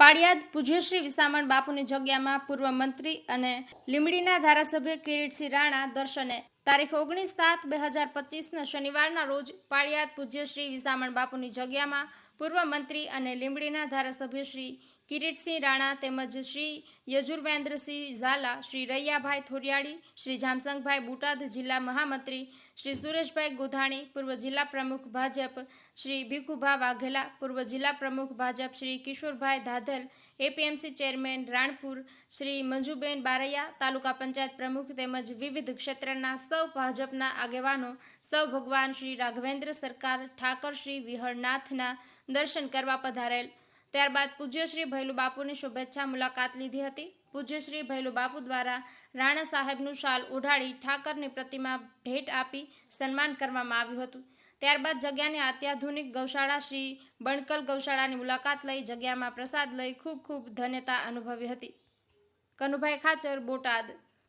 પાળિયાદ પૂજ્યશ્રી વિસામણ બાપુની જગ્યામાં પૂર્વ મંત્રી અને લીમડીના ધારાસભ્ય કિરીટસિંહ રાણા દર્શને તારીખ ઓગણીસ સાત બે હજાર પચીસના શનિવારના રોજ પાળિયાદ પૂજ્યશ્રી વિસામણ બાપુની જગ્યામાં પૂર્વ મંત્રી અને લીંબડીના ધારાસભ્ય શ્રી કિરીટસિંહ રાણા તેમજ શ્રી યજુર્વેન્દ્રસિંહ ઝાલા, શ્રી રૈયાભાઈ થોરિયાળી, શ્રી જામસંગભાઈ બોટાદ જિલ્લા મહામંત્રી, શ્રી સુરેશભાઈ ગોધાણી, પૂર્વ જિલ્લા પ્રમુખ ભાજપ શ્રી ભીખુભા વાઘેલા, પૂર્વ જિલ્લા પ્રમુખ ભાજપ શ્રી કિશોરભાઈ ધાધલ, એપીએમસી ચેરમેન રાણપુર, શ્રી મંજુબેન બારૈયા, તાલુકા પંચાયત પ્રમુખ તેમજ વિવિધ ક્ષેત્રના સૌ ભાજપના આગેવાનો, સૌ ભગવાન શ્રી રાઘવેન્દ્ર સરકાર, ઠાકર શ્રી વિહળનાથના દર્શન કરવા પધારેલ. ત્યારબાદ પૂજ્યશ્રી ભૈલુ બાપુની શુભેચ્છા મુલાકાત લીધી હતી. પૂજ્યશ્રી ભૈલુ બાપુ દ્વારા રાણા સાહેબનું શાલ ઉઢાડી ઠાકરની પ્રતિમા ભેટ આપી સન્માન કરવામાં આવ્યું હતું. ત્યારબાદ જગ્યાની અત્યાધુનિક ગૌશાળા શ્રી બણકલ ગૌશાળાની મુલાકાત લઈ જગ્યામાં પ્રસાદ લઈ ખૂબ ખૂબ ધન્યતા અનુભવી હતી. કનુભાઈ ખાચર, બોટાદ.